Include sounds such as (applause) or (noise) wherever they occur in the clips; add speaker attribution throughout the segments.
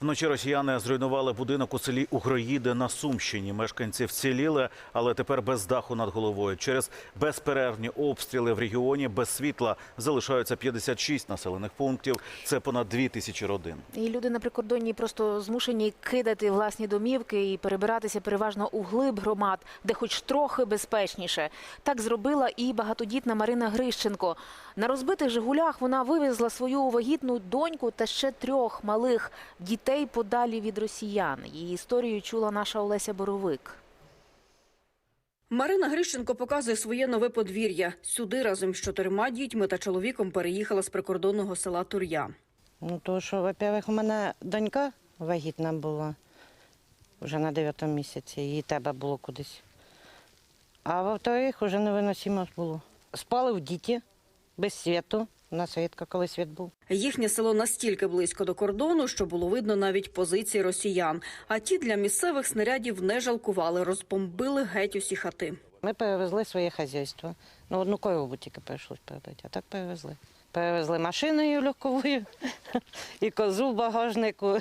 Speaker 1: Вночі росіяни зруйнували будинок у селі Угроїди на Сумщині. Мешканці вціліли, але тепер без даху над головою. Через безперервні обстріли в регіоні без світла залишаються 56 населених пунктів. Це понад 2 тисячі родин.
Speaker 2: І люди на прикордонні просто змушені кидати власні домівки і перебиратися переважно у глиб громад, де хоч трохи безпечніше. Так зробила і багатодітна Марина Грищенко. На розбитих Жигулях вона вивезла свою вагітну доньку та ще трьох малих дітей подалі від росіян. Її історію чула наша Олеся Боровик.
Speaker 3: Марина Грищенко показує своє нове подвір'я. Сюди разом з чотирма дітьми та чоловіком переїхала з прикордонного села Тур'я.
Speaker 4: Ну, то що, во-первых, у мене донька вагітна була вже на дев'ятому місяці, їй треба було кудись. А во-вторых, вже невиносимо було. Спали в діті, без світу. У нас рідко коли світ був.
Speaker 3: Їхнє село настільки близько до кордону, що було видно навіть позиції росіян. А ті для місцевих снарядів не жалкували, розбомбили геть усі хати.
Speaker 4: Ми перевезли своє хазяйство. Ну, одну корову тільки прийшлось передати, а так перевезли. Перевезли машиною легковою, (laughs) і козу в багажнику,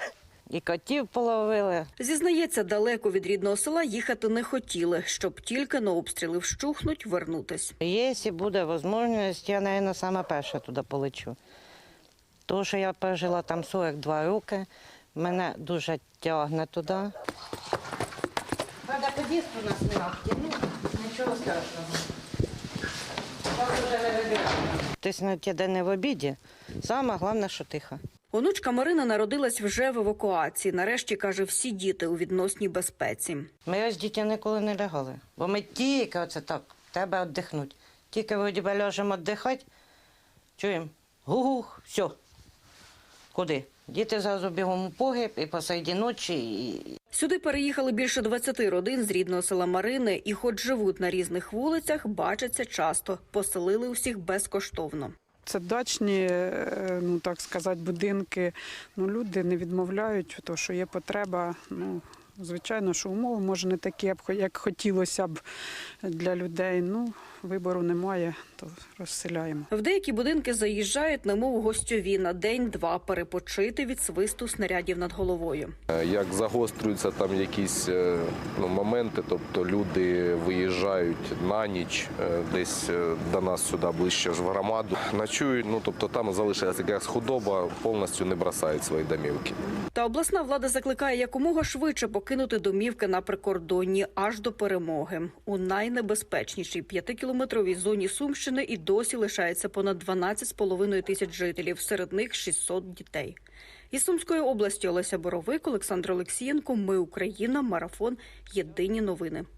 Speaker 4: і котів половили.
Speaker 3: Зізнається, далеко від рідного села їхати не хотіли, щоб тільки на обстріли вщухнуть, вернутись.
Speaker 4: Якщо буде можливість, я, мабуть, саме перша туди полечу. Тому що я пережила там 42 роки, мене дуже тягне туди. Правда, під'їзд у нас не ну, нічого страшного. Ти на ті день не в обіді. Саме головне, що тихо.
Speaker 3: Онучка Марина народилась вже в евакуації. Нарешті каже, всі діти у відносній безпеці.
Speaker 4: Ми з дітей ніколи не лягали. Бо ми тільки оце так, треба віддихнути. Тільки вроді би ляжемо віддихати, чуємо, гух, все. Куди? Діти зразу бігом у погиб і посереді ночі. І...
Speaker 3: Сюди переїхали більше 20 родин з рідного села Марини, і, хоч живуть на різних вулицях, бачаться часто. Поселили усіх безкоштовно.
Speaker 5: Це дачні, е, ну так сказати, будинки. Ну, люди не відмовляють, то що є потреба. Ну, звичайно, що умови може не такі, як хо- як хотілося б для людей. Ну, вибору немає, то розселяємо.
Speaker 3: В деякі будинки заїжджають, немов гостьові на день-два перепочити від свисту снарядів над головою.
Speaker 6: Е, Як загострюються там якісь е, ну, моменти, тобто люди виїжджають на ніч е, десь до нас сюди ближче ж в громаду, ночують, ну тобто там залишилася якась худоба, повністю не бросають свої домівки.
Speaker 3: Та обласна влада закликає якомога швидше покинути домівки на прикордонні аж до перемоги. У найнебезпечнішій п'ятикілометровій зоні Сумщини і досі лишається понад 12,5 тисяч жителів, серед них 600 дітей. Із Сумської області Олеся Боровик, Олександр Олексієнко. Ми Україна. Марафон. Єдині новини.